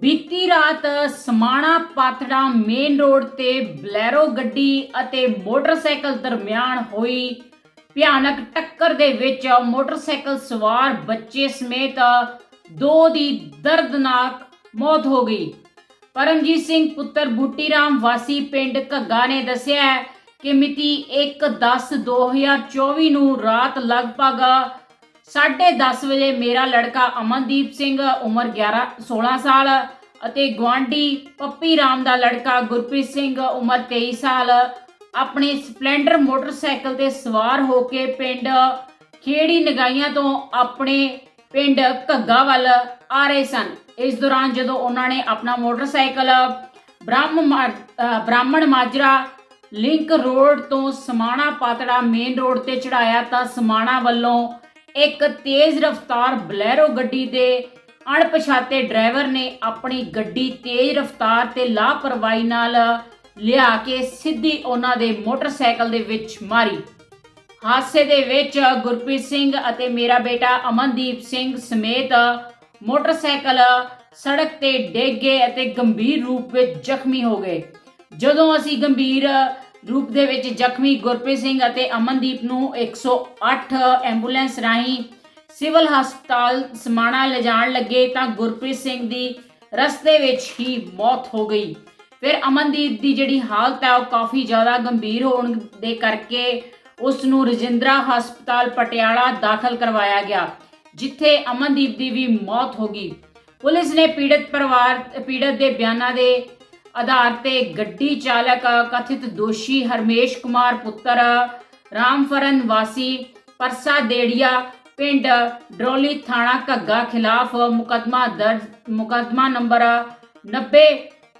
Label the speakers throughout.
Speaker 1: ਬੀਤੀ ਰਾਤ Samana Patran main road ਤੇ ਬਲੈਰੋ ਗੱਡੀ ਅਤੇ ਮੋਟਰਸਾਈਕਲ ਦਰਮਿਆਨ ਹੋਈ ਭਿਆਨਕ ਟੱਕਰ ਦੇ ਵਿੱਚ ਮੋਟਰਸਾਈਕਲ ਸਵਾਰ ਬੱਚੇ ਸਮੇਤ ਦੋ ਦੀ ਦਰਦਨਾਕ ਮੌਤ ਹੋ ਗਈ। ਪਰਮਜੀਤ ਸਿੰਘ ਪੁੱਤਰ ਬੂਟੀ ਰਾਮ ਵਾਸੀ ਪਿੰਡ ਘੱਗਾ ਨੇ ਦੱਸਿਆ ਕਿ ਮਿਤੀ 1/10/2024 ਨੂੰ ਰਾਤ ਲਗਭਗ 10:30 ਵਜੇ ਮੇਰਾ ਲੜਕਾ ਅਮਨਦੀਪ ਸਿੰਘ, ਉਮਰ 11 16 ਸਾਲ ਅਤੇ ਗਵਾਂਡੀ ਪੱਪੀ ਰਾਮ ਦਾ ਲੜਕਾ ਗੁਰਪ੍ਰੀਤ ਸਿੰਘ, ਉਮਰ 23 ਸਾਲ। ਆਪਣੇ ਸਪਲੈਂਡਰ ਮੋਟਰਸਾਈਕਲ ਤੇ ਸਵਾਰ ਹੋ ਕੇ ਪਿੰਡ ਖੇੜੀ ਨਗਾਈਆਂ ਤੋਂ ਆਪਣੇ ਪਿੰਡ ਘੱਗਾ ਵੱਲ ਆ ਰਹੇ ਸਨ। ਇਸ ਦੌਰਾਨ ਜਦੋਂ ਉਹਨਾਂ ਨੇ ਆਪਣਾ ਮੋਟਰਸਾਈਕਲ ਬ੍ਰਹਮ ਮਾ- ਬ੍ਰਾਹਮਣ ਮਾਜਰਾ ਲਿੰਕ ਰੋਡ ਤੋਂ ਸਮਾਣਾ ਪਾਤੜਾ ਮੇਨ ਰੋਡ ਤੇ ਚੜਾਇਆ ਤਾਂ ਸਮਾਣਾ ਵੱਲੋਂ ਇੱਕ ਤੇਜ਼ ਰਫ਼ਤਾਰ ਬਲੈਰੋ ਗੱਡੀ ਦੇ ਅਣਪਛਾਤੇ ਡਰਾਈਵਰ ਨੇ ਆਪਣੀ ਗੱਡੀ ਤੇਜ਼ ਰਫ਼ਤਾਰ ਤੇ ਲਾਪਰਵਾਹੀ ਨਾਲ ਲਿਆ ਕੇ ਸਿੱਧੀ ਉਹਨਾਂ ਦੇ ਮੋਟਰਸਾਈਕਲ ਦੇ ਵਿੱਚ ਮਾਰੀ। ਹਾਦਸੇ ਦੇ ਵਿੱਚ ਗੁਰਪ੍ਰੀਤ ਸਿੰਘ ਅਤੇ ਮੇਰਾ ਬੇਟਾ ਅਮਨਦੀਪ ਸਿੰਘ ਸਮੇਤ ਮੋਟਰਸਾਈਕਲ ਸੜਕ ਤੇ ਡਿੱਗ ਗਏ ਅਤੇ ਗੰਭੀਰ ਰੂਪ ਵਿੱਚ ਜ਼ਖਮੀ ਹੋ ਗਏ। ਜਦੋਂ ਅਸੀਂ ਗੰਭੀਰ ਰੂਪ ਦੇ ਵਿੱਚ ਜ਼ਖਮੀ ਗੁਰਪ੍ਰੀਤ ਸਿੰਘ ਅਤੇ ਅਮਨਦੀਪ ਨੂੰ 108 ਐਂਬੂਲੈਂਸ ਰਾਹੀਂ ਸਿਵਲ ਹਸਪਤਾਲ ਸਮਾਣਾ ਲਿਜਾਣ ਲੱਗੇ ਤਾਂ ਗੁਰਪ੍ਰੀਤ ਸਿੰਘ ਦੀ ਰਸਤੇ ਵਿੱਚ ਹੀ ਮੌਤ ਹੋ ਗਈ। ਫਿਰ ਅਮਨਦੀਪ ਦੀ ਜਿਹੜੀ ਹਾਲਤ ਹੈ ਉਹ ਕਾਫੀ ਜ਼ਿਆਦਾ ਗੰਭੀਰ ਹੋਣ ਦੇ ਕਰਕੇ ਉਸ ਨੂੰ ਰਜਿੰਦਰਾ ਹਸਪਤਾਲ ਪਟਿਆਲਾ ਦਾਖਲ ਕਰਵਾਇਆ ਗਿਆ, ਜਿੱਥੇ ਅਮਨਦੀਪ ਦੀ ਵੀ ਮੌਤ ਹੋ ਗਈ। ਪੁਲਿਸ ਨੇ ਪੀੜਤ ਪਰਿਵਾਰ, ਪੀੜਤ ਦੇ ਬਿਆਨਾਂ ਦੇ ਆਧਾਰ ਤੇ ਗੱਡੀ ਚਾਲਕ, ਕਥਿਤ ਦੋਸ਼ੀ ਹਰਮੇਸ਼ ਕੁਮਾਰ ਪੁੱਤਰ ਰਾਮਫਰਨ ਵਾਸੀ ਪਰਸਾ ਦੇੜੀਆ, ਪਿੰਡ ਡਰੋਲੀ ਥਾਣਾ ਘੱਗਾ ਖਿਲਾਫ ਮੁਕਦਮਾ ਦਰਜ, ਮੁਕਦਮਾ ਨੰਬਰ 90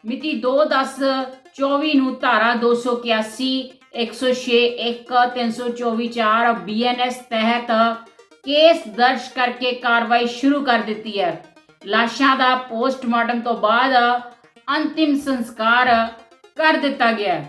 Speaker 1: ਮਿਤੀ 2/10/24 ਨੂੰ ਧਾਰਾ 281 106 1 324 4 ਬੀਐਨਐਸ ਤਹਿਤ ਕੇਸ ਦਰਜ ਕਰਕੇ ਕਾਰਵਾਈ ਸ਼ੁਰੂ ਕਰ ਦਿੱਤੀ ਹੈ। ਲਾਸ਼ਾਂ ਦਾ ਪੋਸਟਮਾਰਟਮ ਤੋਂ ਬਾਅਦ ਅੰਤਿਮ ਸੰਸਕਾਰ ਕਰ ਦਿੱਤਾ ਗਿਆ